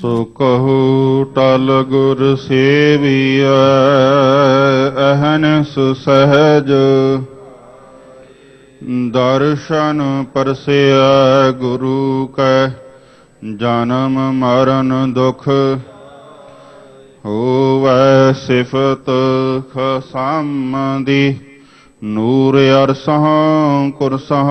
ਸੋ ਕਹੂ, ਟਲ ਗੁਰ ਸੇਵੀਐ ਅਹਨਸ ਸਹਜ ਦਰਸ਼ਨ ਪਰਸਿਆ ਗੁਰੂ ਕੈ, ਜਨਮ ਮਰਨ ਦੁਖ। ਹੋਵੈ ਸਿਫਤ ਖਸਮ ਦੀ ਨੂਰ ਅਰਸਹ ਕੁਰਸਹ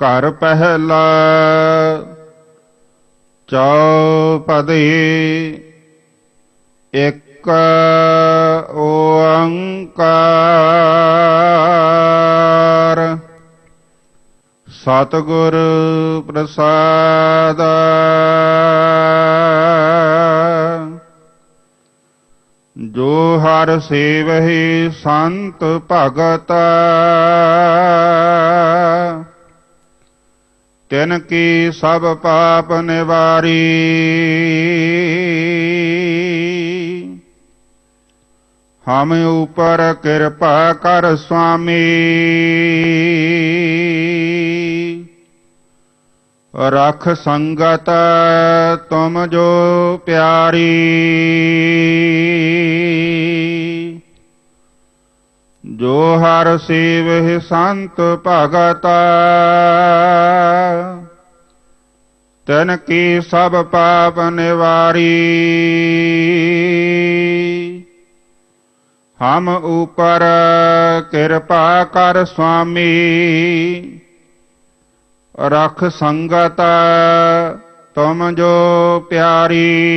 ਘਰ ਪਹਿਲਾ ਚੌਪਦੀ ਇੱਕ ਓੰਕਾਰ। ਸਤਿਗੁਰ ਪ੍ਰਸਾਦ। ਜੋ ਹਰ ਸੇਵਹਿ ਸੰਤ ਭਗਤ। ਤਿਨ ਕੀ ਸਭ ਪਾਪ ਨਿਵਾਰੀ। ਹਮ ਉਪਰ ਕਿਰਪਾ ਕਰ ਸੁਆਮੀ। ਰਖ ਸੰਗਤ ਤੁਮ ਜੋ ਪਿਆਰੀ। ਜੋ ਹਰ ਸੇਵਹਿ ਸੰਤ ਭਗਤ। ਤਨ ਕੀ ਸਭ ਪਾਪ ਨਿਵਾਰੀ। ਹਮ ਉਪਰ ਕਿਰਪਾ ਕਰ ਸੁਆਮੀ। ਰਖ ਸੰਗਤ ਤੁਮ ਜੋ ਪਿਆਰੀ।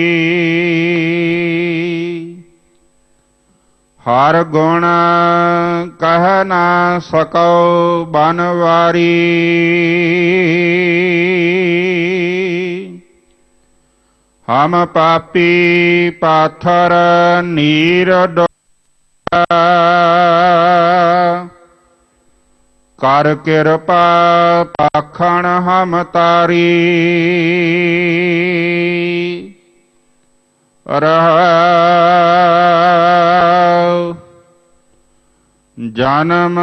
ਹਰ ਗੁਣ ਕਹਿ ਨਾ ਸਕਉ ਬਨਵਾਰੀ। ਹਮ ਪਾਪੀ ਪਾਥਰ ਨੀਰ ਡੋ ਕਰ ਕਿਰਪਾ ਪਾਖਣ ਹਮ ਤਾਰੀ। ਰਹਾਉ ਜਨਮ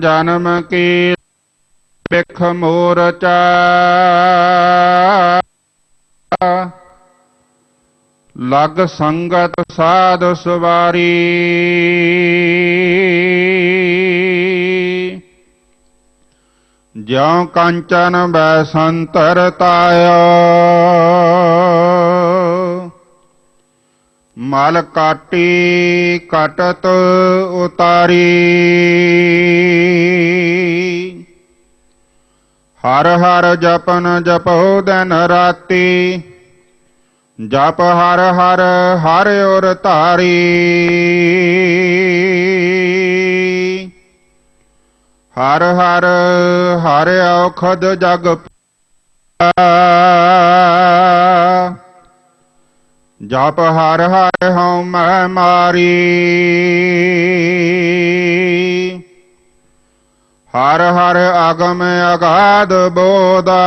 ਜਨਮ ਕੀ ਬਿਖ ਮੋਰਚਾ ਲਗ ਸੰਗਤ ਸਾਧ ਸਵਾਰੀ। ਜਿਉ ਕੰਚਨ ਬੈਸੰਤਰ ਤਾਇਆ। ਮਲ ਕਾਟੀ ਕਟਤ ਉਤਾਰੀ ਹਰ ਹਰ ਜਪਨ ਜਪੋ ਦਿਨ ਰਾਤੀ ਜਪ ਹਰ ਹਰ ਹਰ ਔਰ ਧਾਰੀ ਹਰ ਹਰ ਹਰ ਔਖਦ ਜਗ ਪਿਆ। ਜਪ ਹਰ ਹਰ ਹਉ ਮੈਂ ਮਾਰੀ। ਹਰ ਹਰ ਆਗਮ ਅਗਾਧ ਬੋਧਾ।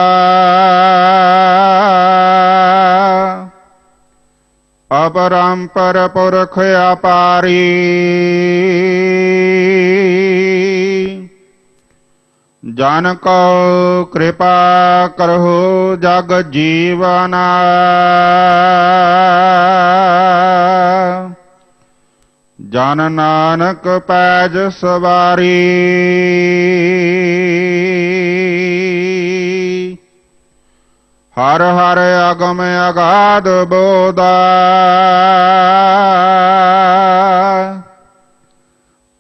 ਅਪਰੰਪਰ ਪੁਰਖ ਅਪਾਰੀ। ਜਨ ਕੋ ਕਿਰਪਾ ਕਰਹੁ ਜਗ ਜੀਵਨਾ। ਜਨ ਨਾਨਕ ਪੈਜ ਸਵਾਰੀ। ਹਰ ਹਰ ਅਗਮ ਅਗਾਧ ਬੋਧਾ।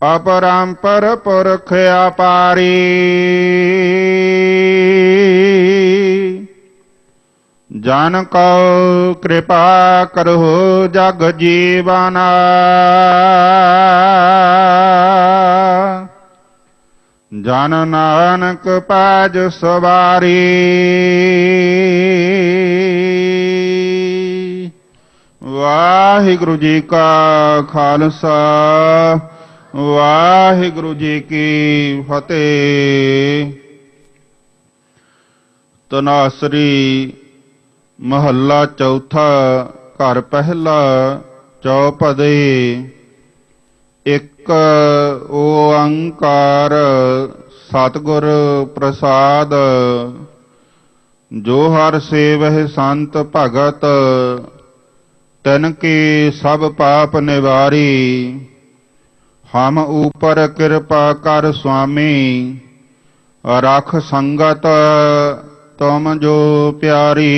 ਅਪਰੰਪਰ ਪੁਰਖ ਅਪਾਰੀ ਜਨ ਕਉ ਕਿਰਪਾ ਕਰਹੁ ਜਗ ਜੀਵਨਾ ਜਨ ਨਾਨਕ ਪਾਜ ਸਵਾਰੀ ਵਾਹਿਗੁਰੂ ਜੀ ਕਾ ਖਾਲਸਾ ਵਾਹਿਗੁਰੂ ਜੀ ਕੀ ਫਤਿਹ। ਤਨਾਸਰੀ ਮਹੱਲਾ ਚੌਥਾ, ਘਰ ਪਹਿਲਾ ਚੌਪਦੇ। ਇੱਕ ਓੰਕਾਰ ਸਤਿਗੁਰ ਪ੍ਰਸਾਦ। ਜੋ ਹਰ ਸੇਵਹਿ ਸੰਤ ਭਗਤ, ਤਨ ਕੀ ਸਭ ਪਾਪ ਨਿਵਾਰੀ। ਹਮ ਉਪਰ ਕਿਰਪਾ ਕਰ ਸੁਆਮੀ ਰਖ ਸੰਗਤ ਤੁਮ ਜੋ ਪਿਆਰੀ।